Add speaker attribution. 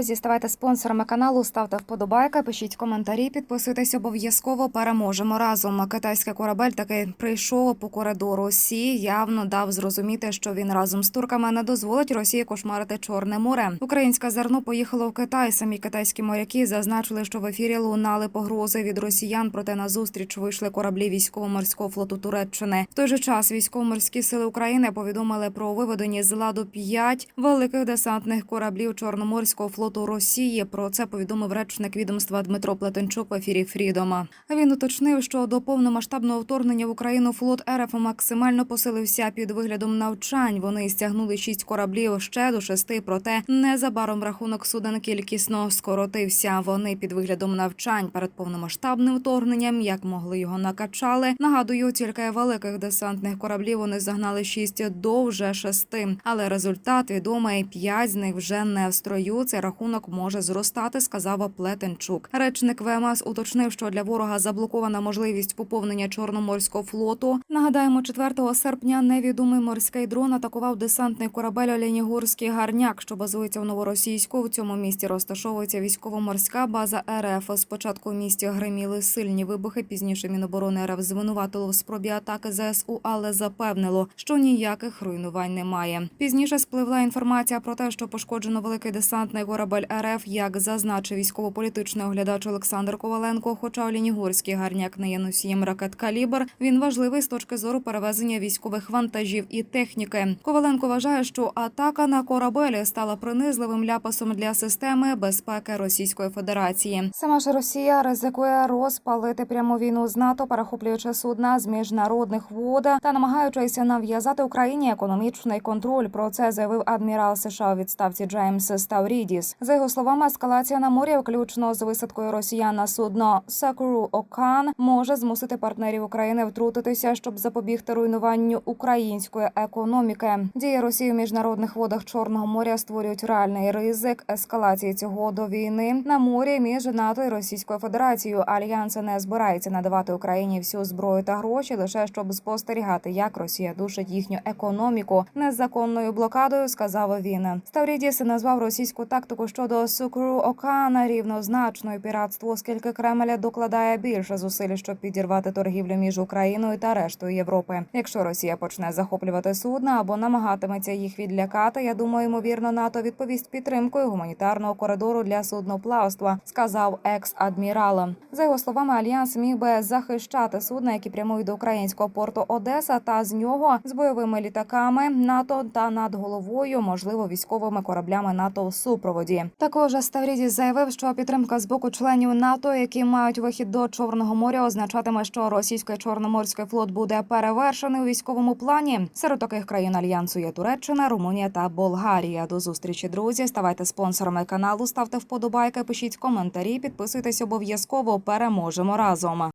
Speaker 1: друзі, ставайте спонсорами каналу, ставте вподобайки, пишіть коментарі, підписуйтесь обов'язково. Переможемо разом. Китайський корабель таки прийшов по коридору. Сі явно дав зрозуміти, що він разом з турками не дозволить Росії кошмарити Чорне море. Українське зерно поїхало в Китай. Самі китайські моряки зазначили, що в ефірі лунали погрози від росіян. Проте на зустріч вийшли кораблі військово-морського флоту Туреччини. В той же час військово-морські сили України повідомили про виведені з ладу п'ять великих десантних кораблів Чорноморського флоту Росії. Про це повідомив речник відомства Дмитро Плетенчук в ефірі Фрідома. Він уточнив, що до повномасштабного вторгнення в Україну флот РФ максимально посилився під виглядом навчань. Вони стягнули шість кораблів ще до шести. Проте незабаром рахунок суден кількісно скоротився. Вони під виглядом навчань перед повномасштабним вторгненням, як могли його накачали. Нагадую, тільки великих десантних кораблів вони загнали шість до вже шести. Але результат відомий: п'ять з них вже не в строю. Цей рахунок може зростати, сказав Плетенчук. Речник ВМС уточнив, що для ворога заблокована можливість поповнення чорноморського флоту. Нагадаємо, 4 серпня невідомий морський дрон атакував десантний корабель Оленігорський гарняк, що базується в новоросійську. В цьому місті розташовується військово-морська база РФ. Спочатку в місті гриміли сильні вибухи. Пізніше Міноборони РФ звинуватило в спробі атаки ЗСУ, але запевнило, що ніяких руйнувань немає. Пізніше спливла інформація про те, що пошкоджено великий десантний корабель РФ, як зазначив військово-політичний оглядач Олександр Коваленко. Хоча Олінігорський гарняк не є носієм ракет калібр, він важливий з точки зору перевезення військових вантажів і техніки. Коваленко вважає, що атака на корабелі стала принизливим ляпасом для системи безпеки Російської Федерації. Сама ж Росія ризикує розпалити пряму війну з НАТО, перехоплюючи судна з міжнародних вод та намагаючись нав'язати Україні економічний контроль. Про це заявив адмірал США у відставці Джеймс Ставрідіс. За його словами, ескалація на морі, включно з висадкою росіян на судно Сакуру Окан, може змусити партнерів України втрутитися, щоб запобігти руйнуванню української економіки. Дії Росії в міжнародних водах Чорного моря створюють реальний ризик ескалації цього до війни на морі між НАТО і Російською Федерацією. Альянс не збирається надавати Україні всю зброю та гроші лише щоб спостерігати, як Росія душить їхню економіку незаконною блокадою. Сказав він. Ставрідіс назвав російську тактику щодо Сукру Окана рівнозначною піратству, оскільки Кремль докладає більше зусиль, щоб підірвати торгівлю між Україною та рештою Європи. Якщо Росія почне захоплювати судна або намагатиметься їх відлякати, я думаю, ймовірно, НАТО відповість підтримкою гуманітарного коридору для судноплавства, сказав екс-адмірал. За його словами, альянс міг би захищати судна, які прямують до українського порту Одеса, та з нього з бойовими літаками НАТО та над головою, можливо, військовими кораблями НАТО у супроводі. Також Ставрідіс заявив, що підтримка з боку членів НАТО, які мають вихід до Чорного моря, означатиме, що російський чорноморський флот буде перевершений у військовому плані. Серед таких країн альянсу є Туреччина, Румунія та Болгарія. До зустрічі, друзі. Ставайте спонсорами каналу, ставте вподобайки, пишіть коментарі, підписуйтесь обов'язково. Переможемо разом.